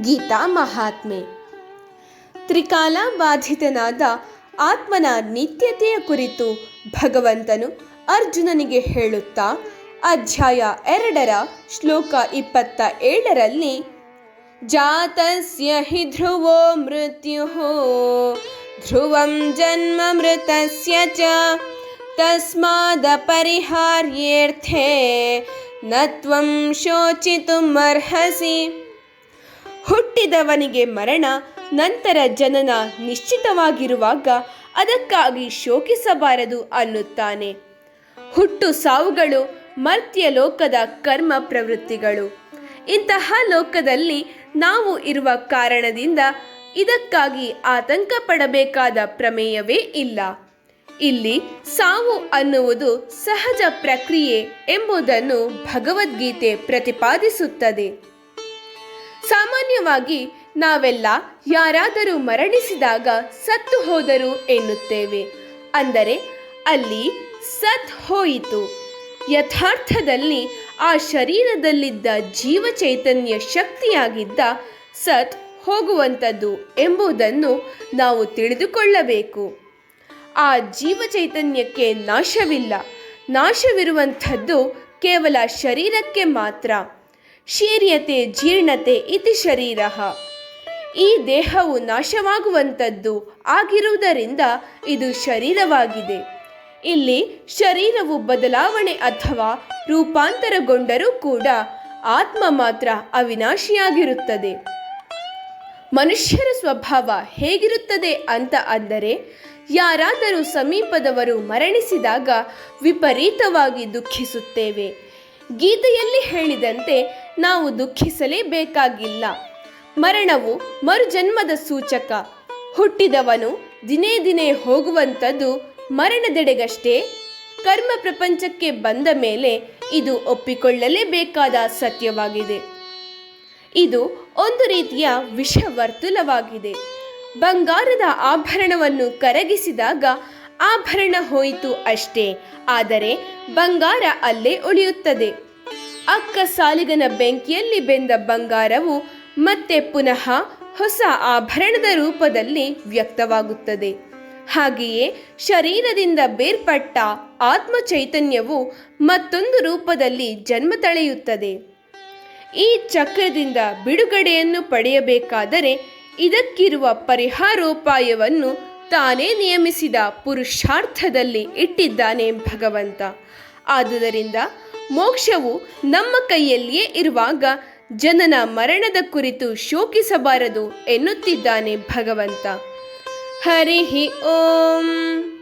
ಗೀತಾ ಮಹಾತ್ಮೆ. ತ್ರಿಕಾಲ ಬಾಧಿತನಾದ ಆತ್ಮನ ನಿತ್ಯತೆಯ ಕುರಿತು ಭಗವಂತನು ಅರ್ಜುನನಿಗೆ ಹೇಳುತ್ತಾ, ಅಧ್ಯಾಯ ಎರಡರ ಶ್ಲೋಕ ಇಪ್ಪತ್ತ ಏಳರಲ್ಲಿ, ಜಾತಸ್ಯ ಹಿ ಧ್ರುವೋ ಮೃತ್ಯು, ಧ್ರುವಂ ಜನ್ಮ ಮೃತಸ್ಯ ಚ, ತಸ್ಮಾದ ಪರಿಹಾರ್ಯೇರ್ಥೆ, ನ ತ್ವಂ ಶೋಚಿತುಮರ್ಹಸಿ. ಹುಟ್ಟಿದವನಿಗೆ ಮರಣ, ನಂತರ ಜನನ ನಿಶ್ಚಿತವಾಗಿರುವಾಗ ಅದಕ್ಕಾಗಿ ಶೋಕಿಸಬಾರದು ಅನ್ನುತ್ತಾನೆ. ಹುಟ್ಟು ಸಾವುಗಳು ಮರ್ತ್ಯ ಲೋಕದ ಕರ್ಮ ಪ್ರವೃತ್ತಿಗಳು. ಇಂತಹ ಲೋಕದಲ್ಲಿ ನಾವು ಇರುವ ಕಾರಣದಿಂದ ಇದಕ್ಕಾಗಿ ಆತಂಕ ಪಡಬೇಕಾದ ಪ್ರಮೇಯವೇ ಇಲ್ಲ. ಇಲ್ಲಿ ಸಾವು ಅನ್ನುವುದು ಸಹಜ ಪ್ರಕ್ರಿಯೆ ಎಂಬುದನ್ನು ಭಗವದ್ಗೀತೆ ಪ್ರತಿಪಾದಿಸುತ್ತದೆ. ಸಾಮಾನ್ಯವಾಗಿ ನಾವೆಲ್ಲ ಯಾರಾದರೂ ಮರಣಿಸಿದಾಗ ಸತ್ತು ಹೋದರು ಎನ್ನುತ್ತೇವೆ. ಅಂದರೆ ಅಲ್ಲಿ ಸತ್ ಹೋಯಿತು. ಯಥಾರ್ಥದಲ್ಲಿ ಆ ಶರೀರದಲ್ಲಿದ್ದ ಜೀವ ಚೈತನ್ಯ ಶಕ್ತಿಯಾಗಿದ್ದ ಸತ್ ಹೋಗುವಂಥದ್ದು ಎಂಬುದನ್ನು ನಾವು ತಿಳಿದುಕೊಳ್ಳಬೇಕು. ಆ ಜೀವ ಚೈತನ್ಯಕ್ಕೆ ನಾಶವಿಲ್ಲ. ನಾಶವಿರುವಂಥದ್ದು ಕೇವಲ ಶರೀರಕ್ಕೆ ಮಾತ್ರ. ಶೀರ್ಯತೆ, ಜೀರ್ಣತೆ ಇತಿ ಶರೀರ. ಈ ದೇಹವು ನಾಶವಾಗುವಂಥದ್ದು ಆಗಿರುವುದರಿಂದ ಇದು ಶರೀರವಾಗಿದೆ. ಇಲ್ಲಿ ಶರೀರವು ಬದಲಾವಣೆ ಅಥವಾ ರೂಪಾಂತರಗೊಂಡರೂ ಕೂಡ ಆತ್ಮ ಮಾತ್ರ ಅವಿನಾಶಿಯಾಗಿರುತ್ತದೆ. ಮನುಷ್ಯರ ಸ್ವಭಾವ ಹೇಗಿರುತ್ತದೆ ಅಂತ ಅಂದರೆ, ಯಾರಾದರೂ ಸಮೀಪದವರು ಮರಣಿಸಿದಾಗ ವಿಪರೀತವಾಗಿ ದುಃಖಿಸುತ್ತೇವೆ. ಗೀತೆಯಲ್ಲಿ ಹೇಳಿದಂತೆ ನಾವು ದುಃಖಿಸಲೇಬೇಕಾಗಿಲ್ಲ. ಮರಣವು ಮರುಜನ್ಮದ ಸೂಚಕ. ಹುಟ್ಟಿದವನು ದಿನೇ ದಿನೇ ಹೋಗುವಂಥದ್ದು ಮರಣದೆಡೆಗಷ್ಟೇ. ಕರ್ಮ ಪ್ರಪಂಚಕ್ಕೆ ಬಂದ ಮೇಲೆ ಇದು ಒಪ್ಪಿಕೊಳ್ಳಲೇಬೇಕಾದ ಸತ್ಯವಾಗಿದೆ. ಇದು ಒಂದು ರೀತಿಯ ವಿಷವರ್ತುಲವಾಗಿದೆ. ಬಂಗಾರದ ಆಭರಣವನ್ನು ಕರಗಿಸಿದಾಗ ಆಭರಣ ಹೋಯಿತು ಅಷ್ಟೇ. ಆದರೆ ಬಂಗಾರ ಅಲ್ಲೇ ಉಳಿಯುತ್ತದೆ. ಅಕ್ಕ ಸಾಲಿಗನ ಬೆಂಕಿಯಲ್ಲಿ ಬೆಂದ ಬಂಗಾರವು ಮತ್ತೆ ಪುನಃ ಹೊಸ ಆಭರಣದ ರೂಪದಲ್ಲಿ ವ್ಯಕ್ತವಾಗುತ್ತದೆ. ಹಾಗೆಯೇ ಶರೀರದಿಂದ ಬೇರ್ಪಟ್ಟ ಆತ್ಮ ಚೈತನ್ಯವು ಮತ್ತೊಂದು ರೂಪದಲ್ಲಿ ಜನ್ಮ ತಳೆಯುತ್ತದೆ. ಈ ಚಕ್ರದಿಂದ ಬಿಡುಗಡೆಯನ್ನು ಪಡೆಯಬೇಕಾದರೆ ಇದಕ್ಕಿರುವ ಪರಿಹಾರೋಪಾಯವನ್ನು ತಾನೇ ನಿಯಮಿಸಿದ ಪುರುಷಾರ್ಥದಲ್ಲಿ ಇಟ್ಟಿದ್ದಾನೆ ಭಗವಂತ. ಆದುದರಿಂದ ಮೋಕ್ಷವು ನಮ್ಮ ಕೈಯಲ್ಲಿಯೇ ಇರುವಾಗ ಜನನ ಮರಣದ ಕುರಿತು ಶೋಕಿಸಬಾರದು ಎನ್ನುತ್ತಿದ್ದಾನೆ ಭಗವಂತ. ಹರಿ ಓಂ.